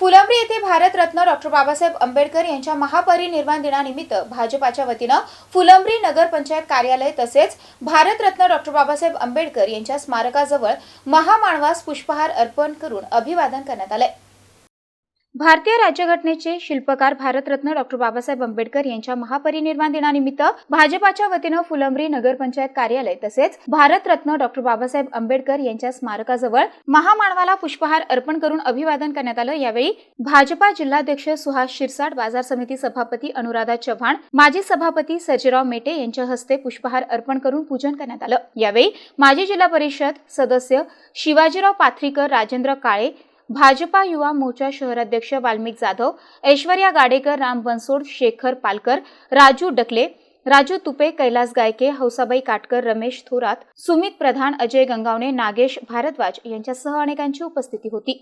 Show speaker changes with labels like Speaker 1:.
Speaker 1: फुलंब्री येथे भारतरत्न डॉक्टर बाबासाहेब आंबेडकर यांच्या महापरिनिर्वाण दिनानिमित्त भाजपाच्या वतीनं फुलंब्री नगरपंचायत कार्यालय तसेच भारतरत्न डॉक्टर बाबासाहेब आंबेडकर यांच्या स्मारकाजवळ महामानवास पुष्पहार अर्पण करून अभिवादन करण्यात आले भारतीय राज्यघटनेचे शिल्पकार भारतरत्न डॉक्टर बाबासाहेब आंबेडकर यांच्या महापरिनिर्वाण दिनानिमित्त भाजपाच्या वतीनं फुलंब्री नगरपंचायत कार्यालय तसेच भारतरत्न डॉक्टर बाबासाहेब आंबेडकर यांच्या स्मारकाजवळ महामानवाला पुष्पहार अर्पण करून अभिवादन करण्यात आलं. यावेळी भाजपा जिल्हाध्यक्ष सुहास शिरसाट बाजार समिती सभापती अनुराधा चव्हाण माजी सभापती सर्जेराव मेटे यांच्या हस्ते पुष्पहार अर्पण करून पूजन करण्यात आलं. यावेळी माजी जिल्हा परिषद सदस्य शिवाजीराव पाथरीकर राजेंद्र काळे भाजपा युवा मोर्चा शहराध्यक्ष वाल्मिक जाधव ऐश्वर्या गाडेकर राम बनसोड शेखर पालकर राजू डकले राजू तुपे कैलास गायके हौसाबाई काटकर रमेश थोरात सुमित प्रधान अजय गंगावणे नागेश भारद्वाज यांच्यासह अनेकांची उपस्थिती होती.